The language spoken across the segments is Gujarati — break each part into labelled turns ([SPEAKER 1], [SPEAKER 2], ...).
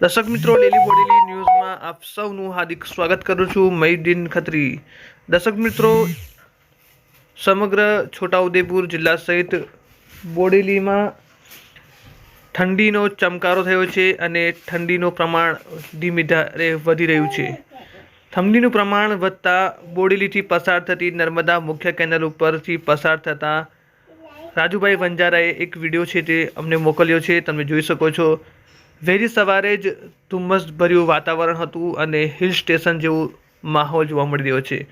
[SPEAKER 1] દર્શક મિત્રો ડેલી બોડેલી ન્યૂઝમાં આપ સૌનું હાર્દિક સ્વાગત કરું છું મયુદ્દીન ખત્રી દર્શક મિત્રો, સમગ્ર છોટાઉદેપુર જિલ્લા સહિત બોડેલીમાં ઠંડીનો ચમકારો થયો છે અને ઠંડીનું પ્રમાણ ધીમે ધારે વધી રહ્યું છે. ઠંડીનું પ્રમાણ વધતા બોડેલીથી પસાર થતી નર્મદા મુખ્ય કેનાલ ઉપરથી પસાર થતાં રાજુભાઈ વંજારાએ એક વીડિયો છે તે અમને મોકલ્યો છે, તમે જોઈ શકો છો. વહેલી સવારે જ ધુમ્મસભર્યું વાતાવરણ હતું અને હિલ સ્ટેશન જેવું માહોલ જોવા મળી રહ્યો છે.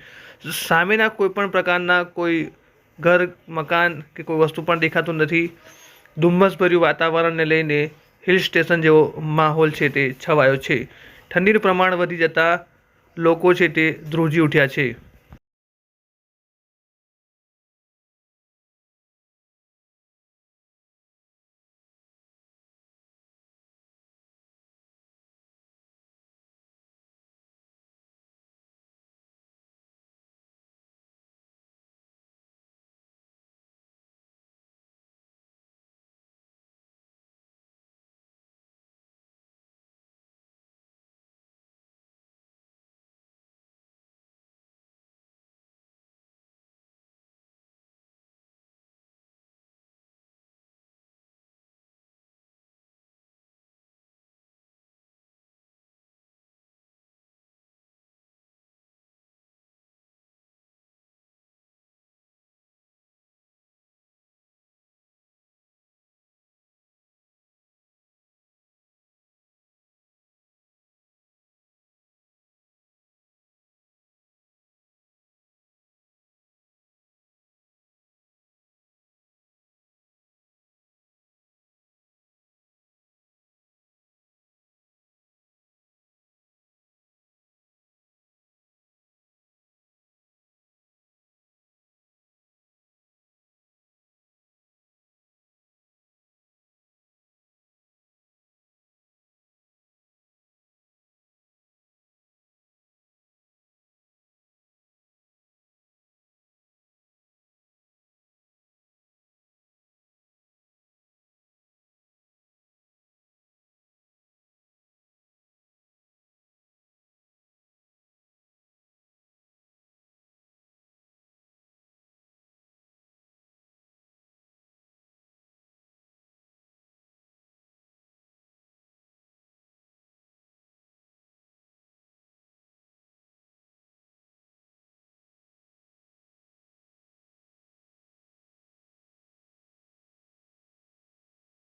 [SPEAKER 1] સામેના કોઈ પણ પ્રકારના કોઈ ઘર, મકાન કે કોઈ વસ્તુ પણ દેખાતું નથી. ધુમ્મસભર્યું વાતાવરણને લઈને હિલ સ્ટેશન જેવો માહોલ છે તે છવાયો છે. ઠંડીનું પ્રમાણ વધી જતાં લોકો છે તે ધ્રુજી ઉઠ્યા છે.